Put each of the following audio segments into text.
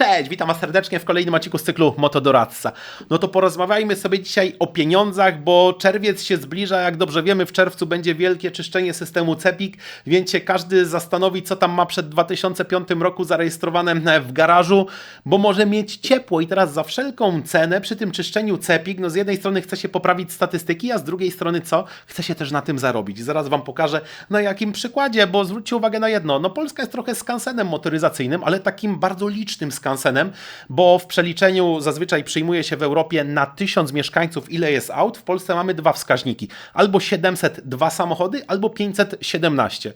Cześć, witam Was serdecznie w kolejnym odcinku z cyklu Motodoradca. No to porozmawiajmy sobie dzisiaj o pieniądzach, bo czerwiec się zbliża, jak dobrze wiemy, w czerwcu będzie wielkie czyszczenie systemu CEPIK, więc się każdy zastanowi, co tam ma przed 2005 roku zarejestrowane w garażu, bo może mieć ciepło i teraz za wszelką cenę przy tym czyszczeniu CEPIK, no z jednej strony chce się poprawić statystyki, a z drugiej strony co? Chce się też na tym zarobić. Zaraz Wam pokażę na jakim przykładzie, bo zwróćcie uwagę na jedno, no Polska jest trochę skansenem motoryzacyjnym, ale takim bardzo licznym skansenem, bo w przeliczeniu zazwyczaj przyjmuje się w Europie na 1000 mieszkańców, ile jest aut. W Polsce mamy dwa wskaźniki: albo 702 samochody, albo 517.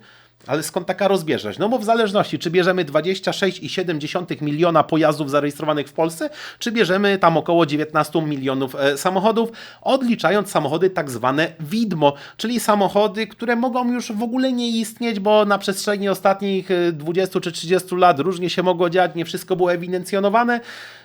Ale skąd taka rozbieżność? No bo w zależności, czy bierzemy 26,7 miliona pojazdów zarejestrowanych w Polsce, czy bierzemy tam około 19 milionów e, samochodów, odliczając samochody tak zwane widmo, czyli samochody, które mogą już w ogóle nie istnieć, bo na przestrzeni ostatnich 20 e, czy 30 lat różnie się mogło dziać, nie wszystko było ewidencjonowane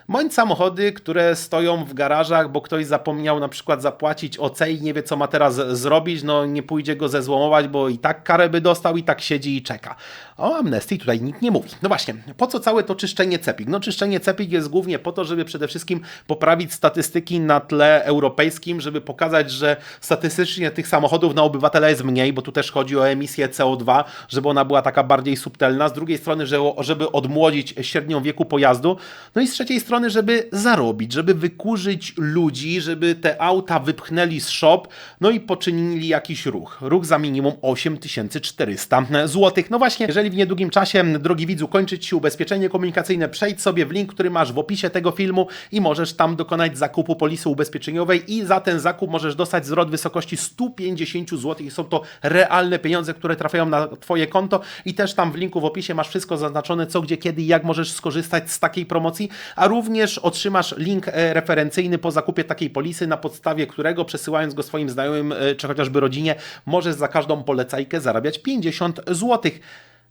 bądź samochody, które stoją w garażach, bo ktoś zapomniał na przykład zapłacić OC i nie wie, co ma teraz zrobić, no nie pójdzie go zezłomować, bo i tak karę by dostał, i tak siedzi i czeka. O amnestii tutaj nikt nie mówi. No właśnie, po co całe to czyszczenie CEPIK? No czyszczenie CEPIK jest głównie po to, żeby przede wszystkim poprawić statystyki na tle europejskim, żeby pokazać, że statystycznie tych samochodów na obywatela jest mniej, bo tu też chodzi o emisję CO2, żeby ona była taka bardziej subtelna. Z drugiej strony, żeby odmłodzić średnią wieku pojazdu. No i z trzeciej strony, strony, żeby zarobić, żeby wykurzyć ludzi, żeby te auta wypchnęli z shop, no i poczynili jakiś ruch. Ruch za minimum 8400 zł. No właśnie, jeżeli w niedługim czasie, drogi widzu, kończyć się ubezpieczenie komunikacyjne, przejdź sobie w link, który masz w opisie tego filmu i możesz tam dokonać zakupu polisy ubezpieczeniowej i za ten zakup możesz dostać zwrot w wysokości 150 zł i są to realne pieniądze, które trafiają na Twoje konto i też tam w linku w opisie masz wszystko zaznaczone, co, gdzie, kiedy i jak możesz skorzystać z takiej promocji, a również Również otrzymasz link e, referencyjny po zakupie takiej polisy, na podstawie którego przesyłając go swoim znajomym e, czy chociażby rodzinie, możesz za każdą polecajkę zarabiać 50 zł.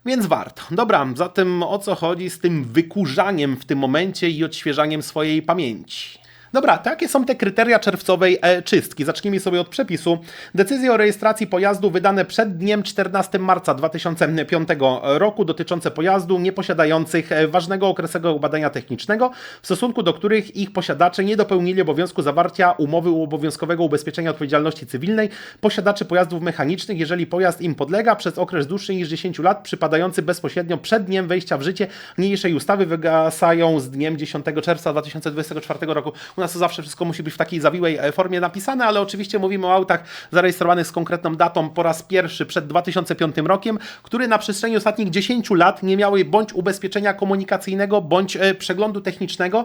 Więc warto. Dobra, zatem o co chodzi z tym wykurzaniem w tym momencie i odświeżaniem swojej pamięci? Dobra, to jakie są te kryteria czerwcowej czystki? Zacznijmy sobie od przepisu. Decyzje o rejestracji pojazdu wydane przed dniem 14 marca 2005 roku dotyczące pojazdu nieposiadających e, ważnego okresowego badania technicznego, w stosunku do których ich posiadacze nie dopełnili obowiązku zawarcia umowy obowiązkowego ubezpieczenia odpowiedzialności cywilnej posiadaczy pojazdów mechanicznych, jeżeli pojazd im podlega przez okres dłuższy niż 10 lat, przypadający bezpośrednio przed dniem wejścia w życie niniejszej ustawy wygasają z dniem 10 czerwca 2024 roku. U nas to zawsze wszystko musi być w takiej zawiłej e, formie napisane, ale oczywiście mówimy o autach zarejestrowanych z konkretną datą po raz pierwszy przed 2005 rokiem, które na przestrzeni ostatnich 10 lat nie miały bądź ubezpieczenia komunikacyjnego, bądź e, przeglądu technicznego.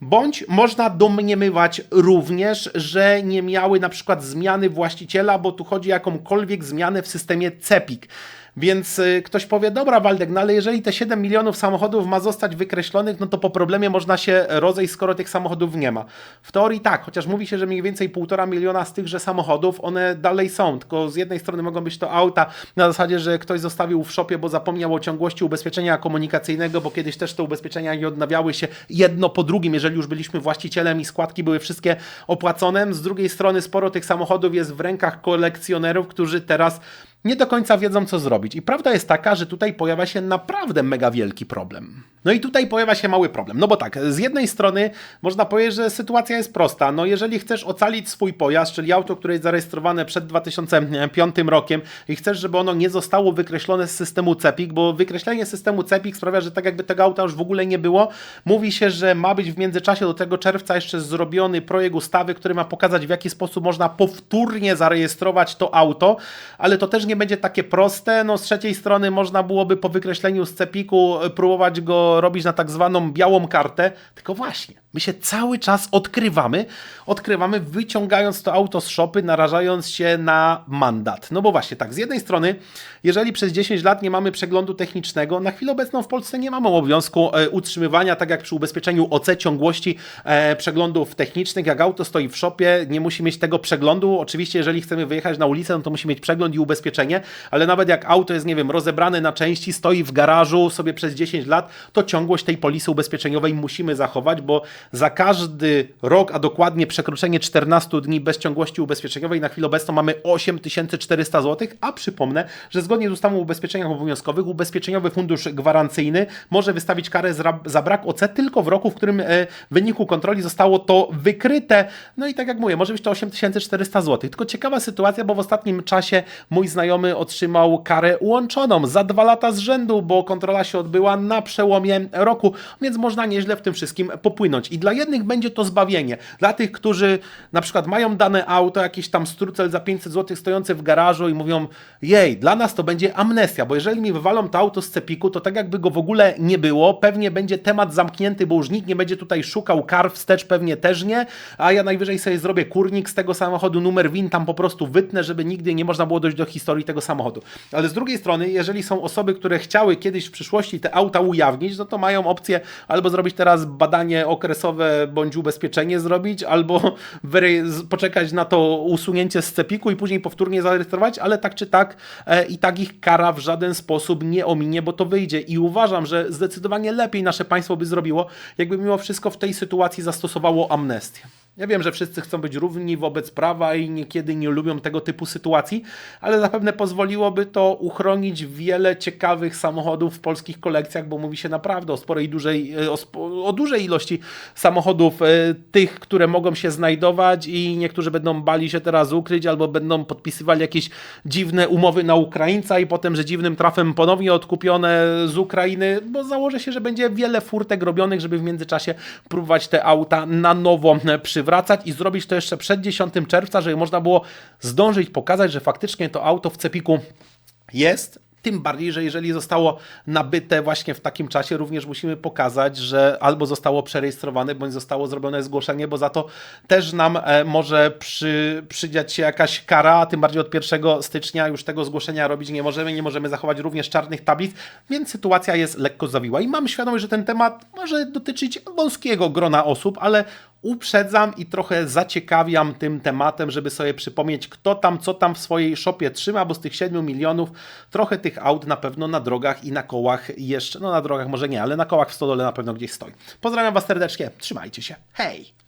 Bądź można domniemywać również, że nie miały na przykład zmiany właściciela, bo tu chodzi o jakąkolwiek zmianę w systemie CEPIK. Więc y, ktoś powie, dobra Waldek, no ale jeżeli te 7 milionów samochodów ma zostać wykreślonych, no to po problemie można się rozejść, skoro tych samochodów nie ma. W teorii tak, chociaż mówi się, że mniej więcej 1,5 miliona z tychże samochodów, one dalej są, tylko z jednej strony mogą być to auta na zasadzie, że ktoś zostawił w szopie, bo zapomniał o ciągłości ubezpieczenia komunikacyjnego, bo kiedyś też te ubezpieczenia nie odnawiały się jedno po drugim, jeżeli już byliśmy właścicielem i składki były wszystkie opłacone. Z drugiej strony sporo tych samochodów jest w rękach kolekcjonerów, którzy teraz nie do końca wiedzą, co zrobić. I prawda jest taka, że tutaj pojawia się naprawdę mega wielki problem. No i tutaj pojawia się mały problem. No bo tak, z jednej strony można powiedzieć, że sytuacja jest prosta. No jeżeli chcesz ocalić swój pojazd, czyli auto, które jest zarejestrowane przed 2005 rokiem i chcesz, żeby ono nie zostało wykreślone z systemu CEPIK, bo wykreślenie systemu CEPIK sprawia, że tak jakby tego auta już w ogóle nie było. Mówi się, że ma być w międzyczasie do tego czerwca jeszcze zrobiony projekt ustawy, który ma pokazać w jaki sposób można powtórnie zarejestrować to auto, ale to też nie będzie takie proste. No z trzeciej strony można byłoby po wykreśleniu z CEPIK-u próbować go robić na tak zwaną białą kartę, tylko właśnie, my się cały czas odkrywamy, odkrywamy wyciągając to auto z shopy, narażając się na mandat. No bo właśnie tak, z jednej strony, jeżeli przez 10 lat nie mamy przeglądu technicznego, na chwilę obecną w Polsce nie mamy obowiązku e, utrzymywania, tak jak przy ubezpieczeniu OC ciągłości e, przeglądów technicznych, jak auto stoi w shopie, nie musi mieć tego przeglądu. Oczywiście, jeżeli chcemy wyjechać na ulicę, no to musi mieć przegląd i ubezpieczenie, ale nawet jak auto jest, nie wiem, rozebrane na części, stoi w garażu sobie przez 10 lat, to ciągłość tej polisy ubezpieczeniowej musimy zachować, bo za każdy rok, a dokładnie przekroczenie 14 dni bez ciągłości ubezpieczeniowej na chwilę obecną mamy 8400 zł, a przypomnę, że zgodnie z ustawą o ubezpieczeniach obowiązkowych ubezpieczeniowy fundusz gwarancyjny może wystawić karę za- brak OC tylko w roku, w którym e, w wyniku kontroli zostało to wykryte. No i tak jak mówię, może być to 8400 zł. Tylko ciekawa sytuacja, bo w ostatnim czasie mój znajomy otrzymał karę ułączoną za dwa lata z rzędu, bo kontrola się odbyła na przełomie roku, więc można nieźle w tym wszystkim popłynąć. I dla jednych będzie to zbawienie. Dla tych, którzy na przykład mają dane auto, jakiś tam strucel za 500 zł stojący w garażu i mówią, jej, dla nas to będzie amnestia, bo jeżeli mi wywalą to auto z cepiku, to tak jakby go w ogóle nie było, pewnie będzie temat zamknięty, bo już nikt nie będzie tutaj szukał kar wstecz, pewnie też nie, a ja najwyżej sobie zrobię kurnik z tego samochodu, numer WIN tam po prostu wytnę, żeby nigdy nie można było dojść do historii tego samochodu. Ale z drugiej strony, jeżeli są osoby, które chciały kiedyś w przyszłości te auta ujawnić, no to mają opcję albo zrobić teraz badanie bądź ubezpieczenie zrobić, albo poczekać na to usunięcie z cepiku i później powtórnie zarejestrować, ale tak czy tak e, i tak ich kara w żaden sposób nie ominie, bo to wyjdzie i uważam, że zdecydowanie lepiej nasze państwo by zrobiło, jakby mimo wszystko w tej sytuacji zastosowało amnestię. Ja wiem, że wszyscy chcą być równi wobec prawa i niekiedy nie lubią tego typu sytuacji, ale zapewne pozwoliłoby to uchronić wiele ciekawych samochodów w polskich kolekcjach, bo mówi się naprawdę o sporej dużej, e, o, o dużej ilości samochodów, e, tych, które mogą się znajdować i niektórzy będą bali się teraz ukryć albo będą podpisywali jakieś dziwne umowy na Ukraińca i potem, że dziwnym trafem ponownie odkupione z Ukrainy, bo założę się, że będzie wiele furtek robionych, żeby w międzyczasie próbować te auta na nowo e, przywracać i zrobić to jeszcze przed 10 czerwca, żeby można było zdążyć pokazać, że faktycznie to auto w cepiku jest. Tym bardziej, że jeżeli zostało nabyte właśnie w takim czasie, również musimy pokazać, że albo zostało przerejestrowane, bądź zostało zrobione zgłoszenie, bo za to też nam e, może przy, przydziać się jakaś kara, a tym bardziej od 1 stycznia już tego zgłoszenia robić nie możemy, nie możemy zachować również czarnych tablic, więc sytuacja jest lekko zawiła. I mam świadomość, że ten temat może dotyczyć wąskiego grona osób, ale uprzedzam i trochę zaciekawiam tym tematem, żeby sobie przypomnieć, kto tam, co tam w swojej szopie trzyma, bo z tych 7 milionów trochę tych aut na pewno na drogach i na kołach jeszcze, no na drogach może nie, ale na kołach w stodole na pewno gdzieś stoi. Pozdrawiam Was serdecznie, trzymajcie się, hej!